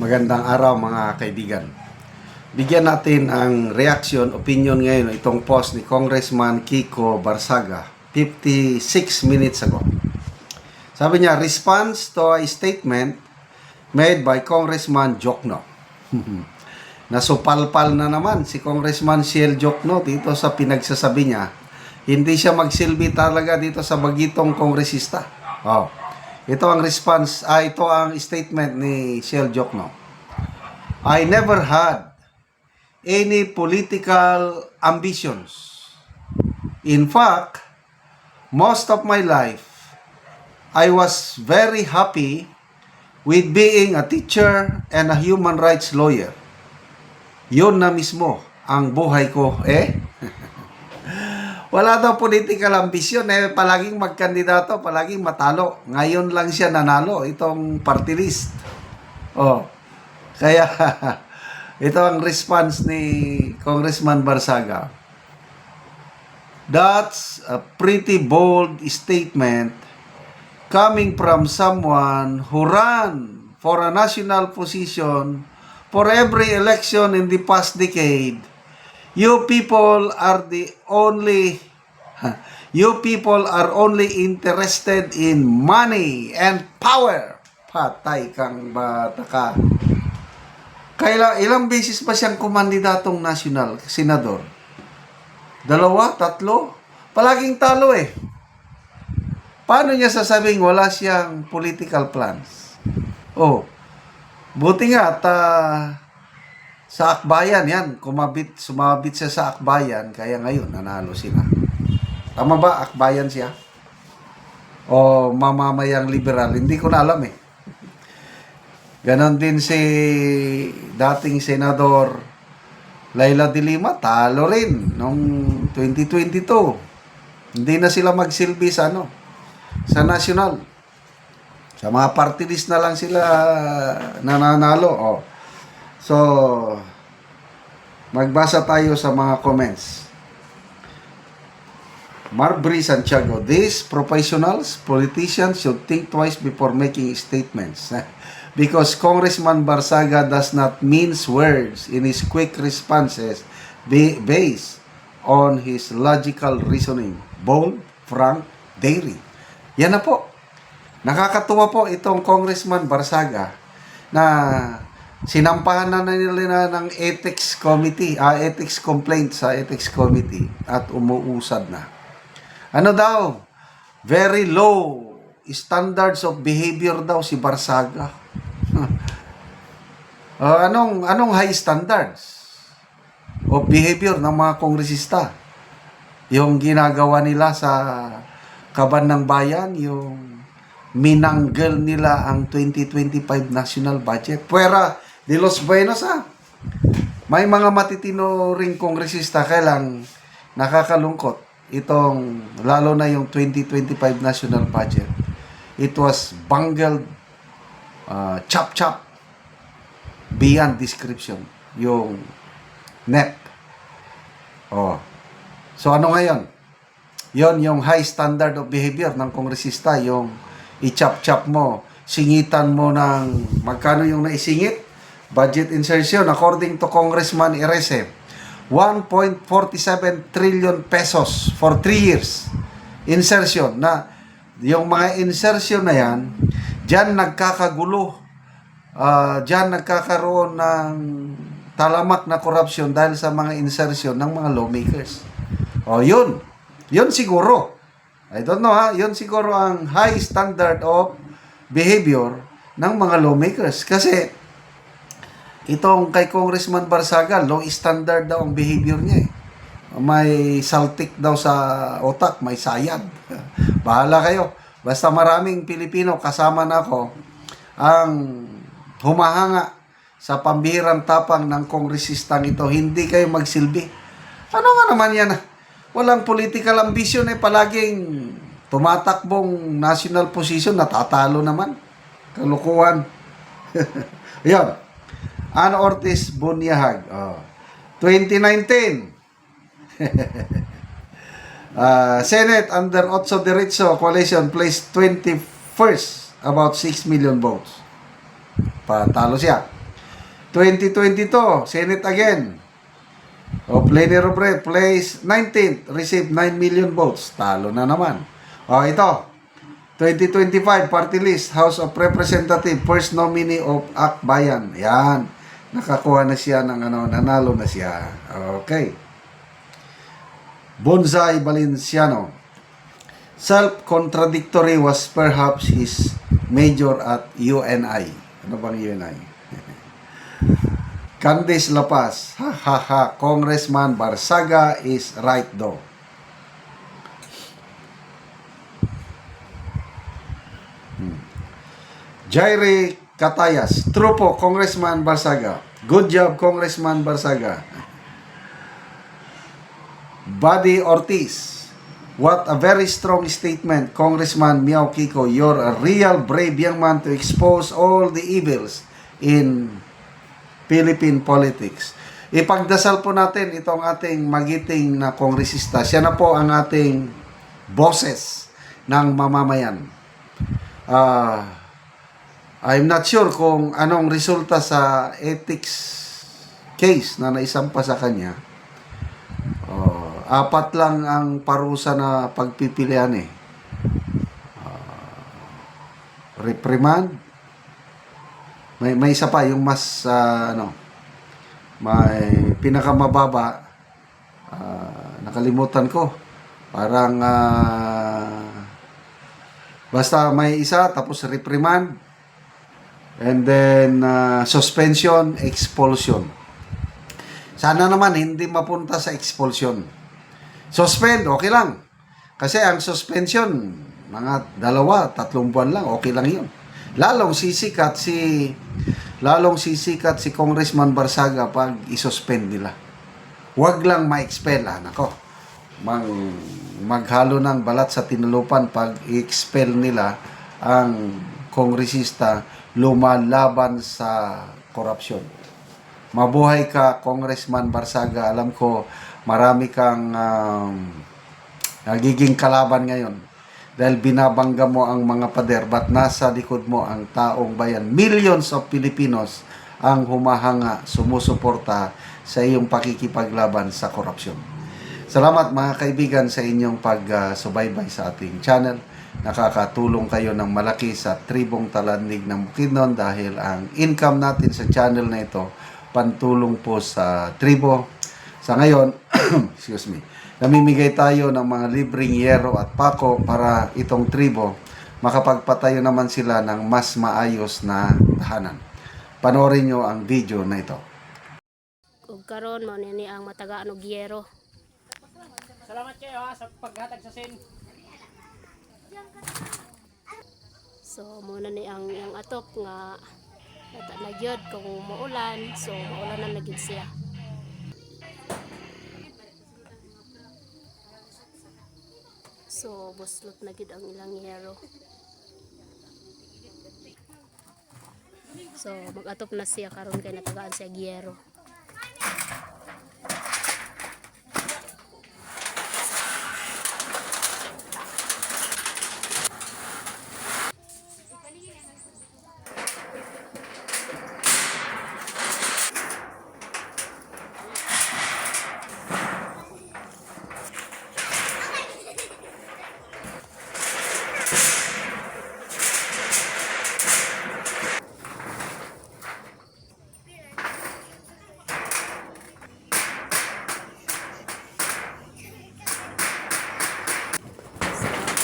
Magandang araw mga kaibigan. Bigyan natin ang reaction, opinion ngayon itong post ni Congressman Kiko Barsaga 56 minutes ago. Sabi niya, response to a statement made by Congressman Jokno. Nasupalpal na naman si Congressman Ciel Jokno dito sa pinagsasabi niya. Hindi siya magsilbi talaga dito sa bagitong kongresista. Oh. Ito ang response, ah, ito ang statement ni Ciel Jokno. I never had any political ambitions. In fact, most of my life, I was very happy with being a teacher and a human rights lawyer. Yun na mismo ang buhay ko. Eh, wala daw political ambition. Eh, palaging magkandidato, palaging matalo. Ngayon lang siya nanalo, itong party list. Oh, kaya ito ang response ni Congressman Barsaga. That's a pretty bold statement coming from someone who ran for a national position for every election in the past decade. You people are the only you people are only interested in money and power. Patay kang bata ka. Kaila, ilang beses pa siyang kumandidatong national, senador? Dalawa? Tatlo? Palaging talo eh. Paano niya sasabing wala siyang political plans? Oh, buti nga at ah, sa akbayan yan, kumabit, sumabit siya sa akbayan, kaya ngayon nanalo sila. Tama ba, akbayan siya? O mamamayang liberal? Hindi ko na alam eh. Ganon din si dating senador Laila de Lima, talo rin noong 2022. Hindi na sila magsilbi sa ano, sa national. Sa mga party list na lang sila nananalo. Oh. So, magbasa tayo sa mga comments. Marbury Santiago, these professionals, politicians should think twice before making statements. Because Congressman Barsaga does not mince words in his quick responses ba- based on his logical reasoning. Bold, frank, daring. Yan na po. Nakakatuwa po itong Congressman Barsaga na sinampahan na nila ng ethics committee, ah, ethics complaint sa ethics committee at umuusad na. Ano daw? Very low standards of behavior daw si Barsaga. Ah, anong anong high standards of behavior ng mga kongresista? Yung ginagawa nila sa kaban ng bayan, yung minanggel nila ang 2025 national budget. Puera de los Buenos ah. May mga matitino ring kongresista kailang nakakalungkot itong lalo na yung 2025 national budget. It was bungled uh, chop chop beyond description yung NEP. Oh. So ano ngayon? Yon yung high standard of behavior ng kongresista, yung i-chop-chop mo, singitan mo ng magkano yung naisingit? Budget insertion according to Congressman Irese, 1.47 trillion pesos for 3 years. Insertion na yung mga insertion na yan, diyan nagkakagulo. Ah, diyan nagkakaroon ng talamak na corruption dahil sa mga insertion ng mga lawmakers. O yun. Yun siguro. I don't know ha. Yun siguro ang high standard of behavior ng mga lawmakers. Kasi itong kay Congressman Barsaga, low standard daw ang behavior niya eh. May saltik daw sa otak, may sayad. Bahala kayo. Basta maraming Pilipino kasama na ako ang humahanga sa pambihirang tapang ng kongresistang ito. Hindi kayo magsilbi. Ano nga naman yan? Walang political ambition eh. Palaging tumatakbong national position, natatalo naman. Kalukuhan. Yan. Ann Ortiz Bunyahag. Oh. 2019. Ah, Senate under Otso Derecho Coalition placed 21st about 6 million votes. Patalo siya. 2022, Senate again. O, Plenary of Red, place 19th, received 9 million votes. Talo na naman. O, ito. 2025, party list, House of Representative, first nominee of Akbayan. Yan. Nakakuha na siya ng ano, nanalo na siya. Okay. Bonsai Valenciano. Self-contradictory was perhaps his major at UNI. Ano bang UNI? Candice La Paz. Ha ha ha. Congressman Barsaga is right though. Hmm. Jaire Catayas. True po, Congressman Barsaga. Good job, Congressman Barsaga. Buddy Ortiz. What a very strong statement, Congressman Miao Kiko. You're a real brave young man to expose all the evils in Philippine politics. Ipagdasal po natin itong ating magiting na kongresista. Siya na po ang ating boses ng mamamayan. Ah, I'm not sure kung anong resulta sa ethics case na naisampa sa kanya. Oh, apat lang ang parusa na pagpipilian eh. Ah, reprimand. May may isa pa yung mas ah, ano may pinakamababa ah, nakalimutan ko. Parang ah, basta may isa tapos reprimand and then ah, suspension, expulsion. Sana naman hindi mapunta sa expulsion. Suspend, okay lang. Kasi ang suspension, mga dalawa, tatlong buwan lang, okay lang yun. Lalong sisikat si lalong sisikat si Congressman Barsaga pag isuspend nila. Huwag lang ma-expel, ah, nako. Mang, maghalo ng balat sa tinulupan pag i-expel nila ang kongresista lumalaban sa korupsyon. Mabuhay ka, Congressman Barsaga. Alam ko, marami kang um, nagiging kalaban ngayon. Dahil binabangga mo ang mga pader, but nasa likod mo ang taong bayan. Millions of Filipinos ang humahanga, sumusuporta sa iyong pakikipaglaban sa korupsyon. Salamat mga kaibigan sa inyong pagsubaybay sa ating channel. Nakakatulong kayo ng malaki sa tribong talandig ng Bukidnon dahil ang income natin sa channel na ito pantulong po sa tribo. Sa ngayon, excuse me, namimigay tayo ng mga libreng yero at pako para itong tribo makapagpatayo naman sila ng mas maayos na tahanan. Panoorin nyo ang video na ito. ug karon mao ni ang matagaan og yero Salamat kayo ha sa paghatag sa sin. so mo na ni ang ang atop nga nata na kung maulan. So maulan na gid siya. So buslot na gid ang ilang yero. So mag-atop na siya karon kay natagaan siya gyero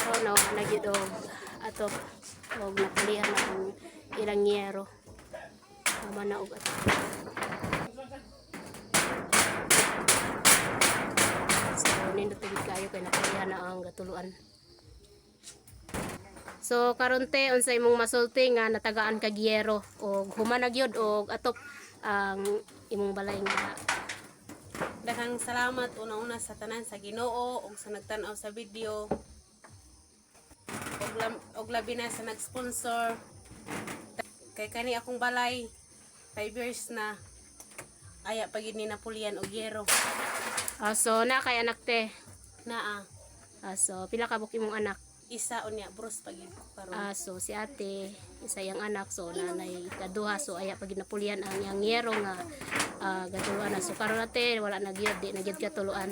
So, karon no, nagyud og atop og napulihan na ang ilang yero. Tama na og atop. So, nindot gid kayo kay napulihan na ang gatuluan. So, karon te unsay imong masulti nga natagaan kag yero og humanag yun og atop ang imong balay nga Daghang salamat una-una sa tanan sa Ginoo ug sa nagtan-aw sa video. Og, og labi na sa nag-sponsor. Kay kani akong balay 5 years na aya pagid ni Napoleon og yero. Ah, so na kay anak te. Naa Ah, so pila ka buk imong anak? isa unya bros pag ko karon. Ah, so si ate, isa yang anak, so nanay kaduha, so aya pag napulian ang yang yero nga ah, gatuluan na. So karon ate, wala na gyud, di na gyud katuluan.